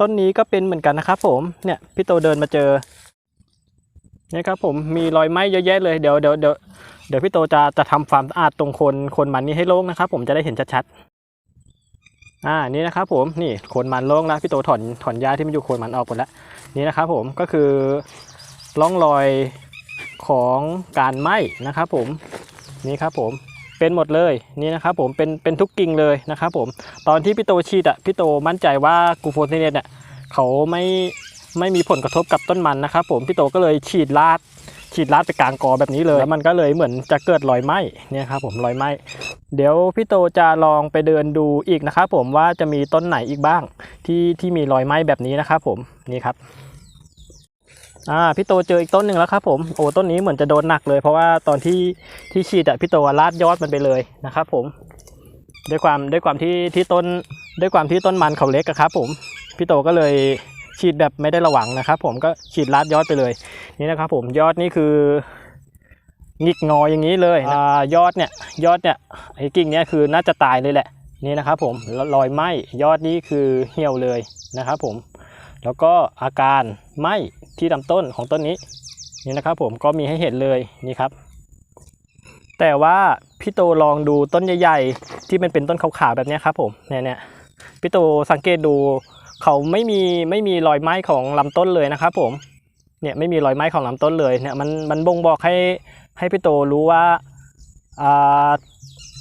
ต้นนี้ก็เป็นเหมือนกันนะครับผมเนี่ยพี่โตเดินมาเจอเนี่ยครับผมมีรอยไหม้เยอะแยะเลยเดี๋ยวเดี๋ยวเดี๋ยวเดี๋ยวพี่โตจะจะทำความสะอาดตรงโคนโคนมันนี้ให้โล่งนะครับ ผมจะได้เห็นชัดๆอ่านี่นะครับผมนี่โคนมันโล่งแล้วพี่โตถอนถอนหญ้าที่มันอยู่โคนมันออกหมดแล้วนี่นะครับผมก็คือร่องรอยของการไหม้นะครับผมนี่ครับผม เป็นหมดเลยนี่นะครับผมเป็นเป็นทุกกิ่งเลยนะครับผมตอนที่พี่โตฉีดอะพี่โตมั่นใจว่ากูโฟเซเนตเนี่ยเขาไม่ไม่มีผลกระทบกับต้นมันนะครับผมพี่โตก็เลยฉีดลาดฉีดลาดไปกลางกอแบบนี้เลยแล้วมันก็เลยเหมือนจะเกิดรอยไหมเนี่ยครับผมรอยไหมเดี๋ยวพี่โตจะลองไปเดินดูอีกนะครับผมว่าจะมีต้นไหนอีกบ้างที่ที่มีรอยไหมแบบนี้นะครับผมนี่ครับ อ่าพี่โตเจออีกต้นหนึ่งแล้วครับผมโอ้ต้นนี้เหมือนจะโดนหนักเลย เพราะว่าตอนที่ที่ฉีดอะพี่โตลาดยอดมันไปเลยนะครับผม ด้วยความด้วยความที่ที่ต้นด้วยความที่ต้นมันเขาเล็กอะครับผมพี่โตก็เลยฉีดแบบไม่ได้ระวังนะครับ ผมก็ฉีดลาดยอดไปเลย นี่นะครับผมยอดนี่คือหงิกงออย่างนี้เลยอ่ายอดเนี่ยยอดเนี่ยไอ้กิ่งเนี่ยคือน่าจะตายเลยแหละนี่นะครับผมแล้วรอยไหม้ยอดนี่คือเหี่ยวเลยนะครับผม แล้วก็อาการไหม้ที่ลำต้นของต้นนี้นี่นะครับผมก็มีให้เห็นเลยนี่ครับ แต่ว่าพี่โตลองดูต้นใหญ่ ๆ ที่มันเป็นต้นขาวๆแบบนี้ครับผมเนี่ยเนี่ยพี่โตสังเกตดูเขาไม่มีไม่มีรอยไหม้ของลำต้นเลยนะครับผมเนี่ยไม่มีรอยไหม้ของลำต้นเลยเนี่ยมันมันบ่งบอกให้ให้พี่โตรู้ว่าอ่า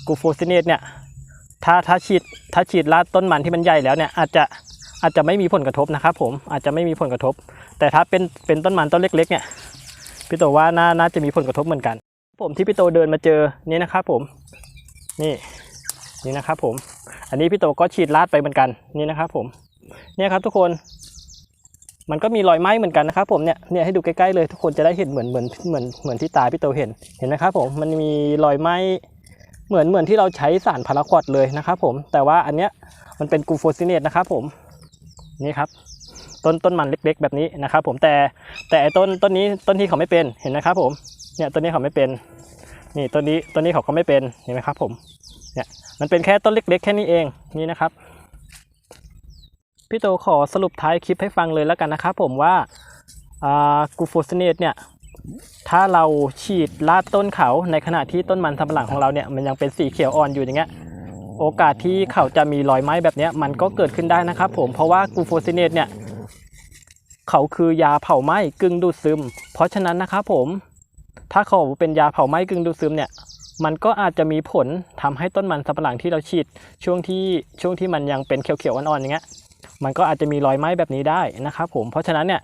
กูโฟซิเนตเนี่ยถ้าถ้าฉีดถ้าฉีดลาดต้นมันที่มันใหญ่แล้วเนี่ยอาจจะ อาจจะไม่มีผลกระทบนะครับ ผมอาจจะไม่มีผลกระทบ แต่ถ้าเป็นเป็นต้นมันต้นเล็ก ๆ เนี่ยพี่โตว่าน่าน่าจะมีผลกระทบเหมือนกัน ผมที่พี่โตเดินมาเจอนี่นะครับ ผม นี่นี่นะครับ ผม อันนี้พี่โตก็ฉีดลาดไปเหมือนกันนี่นะครับ ผม เนี่ยครับทุกคน มันก็มีรอยไหม้เหมือนกันนะครับ ผมเนี่ยเนี่ยให้ดูใกล้ๆเลยทุกคนจะได้เห็นเหมือนเหมือนเหมือนเหมือนที่ตาพี่โตเห็นเห็นนะครับ ผมมันมีรอยไหม้เหมือนเหมือนที่เราใช้สารพาราควอดเลยนะครับ ผมแต่ว่าอันเนี้ยมันเป็นกูโฟซิเนตนะครับ ผม นี่ครับต้นต้นมันเล็กๆ แบบนี้นะครับ ผมแต่แต่ต้นต้นนี้ต้นที่เขาไม่เป็นเห็นนะครับ ผมเนี่ยต้นนี้เขาไม่เป็น นี่ต้นนี้ต้นนี้เขาก็ไม่เป็นเห็นไหมครับ ผมเนี่ยมันเป็นแค่ต้นเล็ก ๆ แค่นี้เองนี่นะครับพี่โตขอสรุปท้ายคลิปให้ฟังเลยแล้วกันนะครับ ผมว่าอ่ากูโฟสเนตเนี่ยถ้าเราฉีดลาดต้นเขาในขณะที่ต้นมันสำปะหลังของเราเนี่ยมันยังเป็นสีเขียวอ่อนอยู่อย่างเงี้ย โอกาสที่เขาจะมีรอยไหม้แบบนี้มันก็เกิดขึ้นได้นะครับผมเพราะว่ากูโฟซิเนตเนี่ยเขาคือยาเผาไหม้กึ่งดูดซึม เพราะฉะนั้นนะครับผมถ้าเขาเป็นยาเผาไหม้กึ่งดูดซึมเนี่ยมันก็อาจจะมีผลทำให้ต้นมันสับปะหลังที่เราฉีดช่วงที่ช่วงที่มันยังเป็นเขียวๆอ่อนๆอย่างเงี้ยมันก็อาจจะมีรอยไหม้แบบนี้ได้นะครับผมเพราะฉะนั้นเนี่ย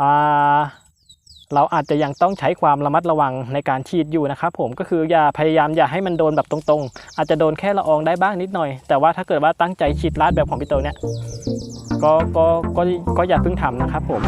อ่า เราอาจจะยังต้องใช้ความระมัดระวังในการฉีดอยู่นะครับผมก็คืออย่าพยายามอย่าให้มันโดนแบบตรงๆ อาจจะโดนแค่ละอองได้บ้างนิดหน่อย แต่ว่าถ้าเกิดว่าตั้งใจฉีดลาดแบบของพี่โตเนี่ยก็ก็ก็ก็อย่าเพิ่งทำนะครับผม